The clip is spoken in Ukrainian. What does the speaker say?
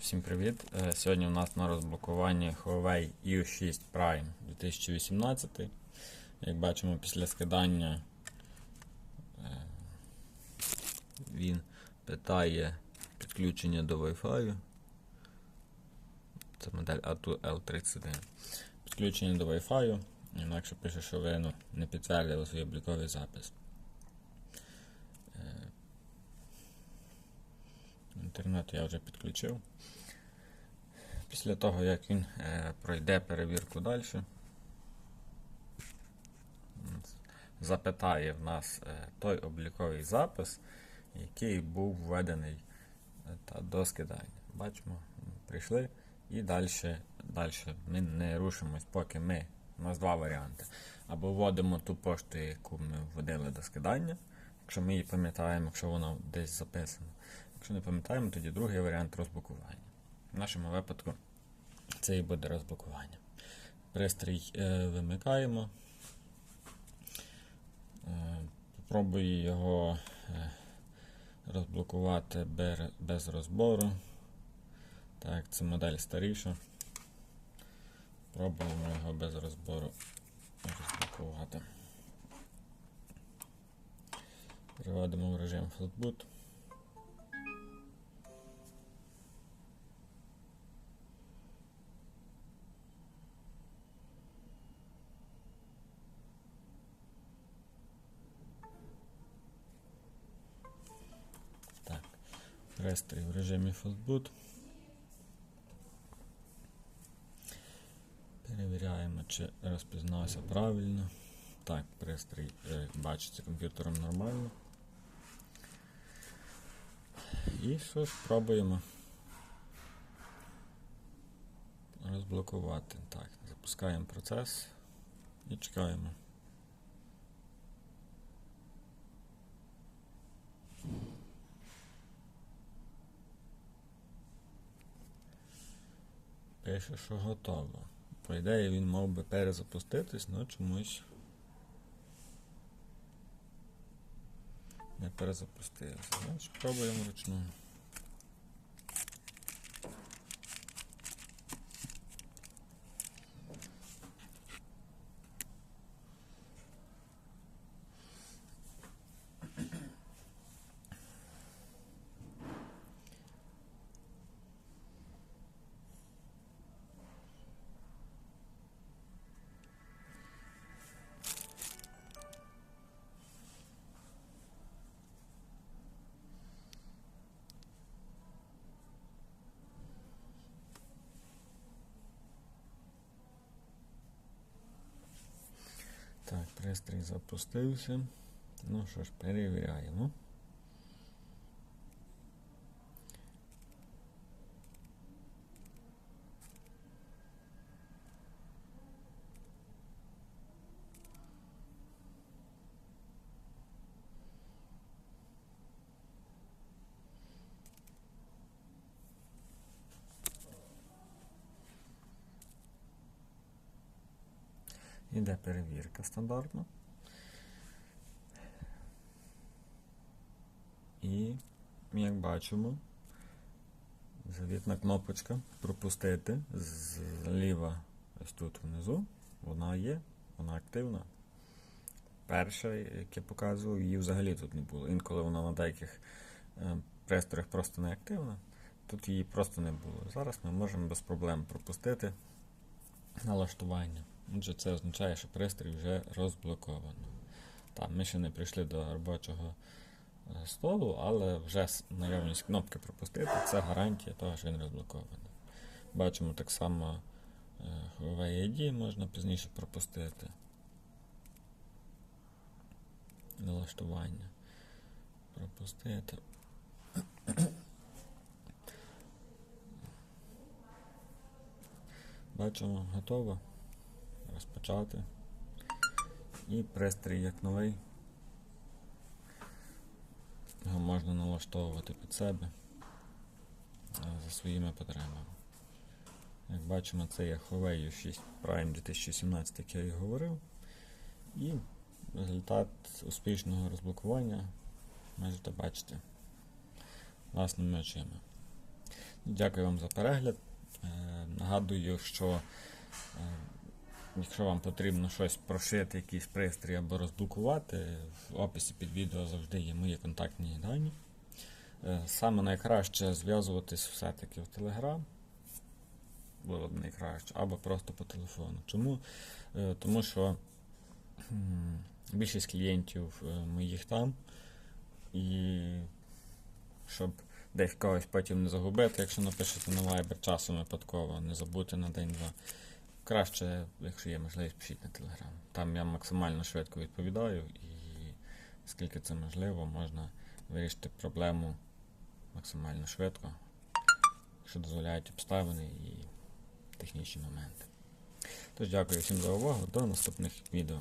Всім привіт! Е, Сьогодні у нас на розблокуванні Huawei U6 Prime 2018. Як бачимо, після скидання е, він питає підключення до Wi-Fi. Це модель A2 L31. Підключення до Wi-Fi. Інакше пише, що ви ну, не підтвердили свій обліковий запис. Інтернет я вже підключив. Після того, як він е, пройде перевірку далі, запитає в нас е, той обліковий запис, який був введений е, та до скидання. Бачимо, прийшли і далі, далі ми не рушимось, поки ми. У нас два варіанти. Або вводимо ту пошту, яку ми вводили до скидання, якщо ми її пам'ятаємо, якщо вона десь записана. Якщо не пам'ятаємо, тоді другий варіант розблокування. В нашому випадку це і буде розблокування. Пристрій е, вимикаємо. Е, Попробую його е, розблокувати без розбору. Так, це модель старіша. Пробуємо його без розбору розблокувати. Переводимо в режим Flatboot. Пристрій в режимі Fastboot. Перевіряємо, чи розпізнався правильно. Так, пристрій е, бачиться комп'ютером нормально. І що ж, пробуємо розблокувати. Так, запускаємо процес і чекаємо. Пише, що готово. По ідеї він мав би перезапуститись, але чомусь не перезапустився. Спробуємо пробуємо вручну. Пристрій запустився. Ну що ж, перевіряємо. Іде перевірка стандартно. І, як бачимо, завітна кнопочка пропустити зліва ось тут внизу. Вона є, вона активна. Перша, як я показував, її взагалі тут не було. Інколи вона на деяких е, пристроях просто не активна. Тут її просто не було. Зараз ми можемо без проблем пропустити налаштування. Отже, це означає, що пристрій вже розблоковано. Так, ми ще не прийшли до робочого е, столу, але вже наявність кнопки пропустити це гарантія того, що він розблокований. Бачимо так само е, Huawei ID можна пізніше пропустити. Налаштування. Пропустити. Бачимо, готово. Розпочати. І пристрій як новий. Його можна налаштовувати під себе е, за своїми потребами. Як бачимо, це є Huawei U6 Prime 2017, як я і говорив. І результат успішного розблокування можете бачити власними очима. Дякую вам за перегляд. Е, Нагадую, що е, якщо вам потрібно щось прошити, якийсь пристрій або розблокувати, в описі під відео завжди є мої контактні дані. Е, Саме найкраще зв'язуватись все-таки в Telegram. Було б найкраще, або просто по телефону. Чому? Е, Тому що більшість клієнтів е, моїх там. І щоб десь когось потім не загубити, якщо напишете на Viber часом випадково, не забути на день-два. Краще, якщо є можливість, пишіть на телеграм. Там я максимально швидко відповідаю, і скільки це можливо, можна вирішити проблему максимально швидко, якщо дозволяють обставини і технічні моменти. Тож дякую всім за увагу, до наступних відео.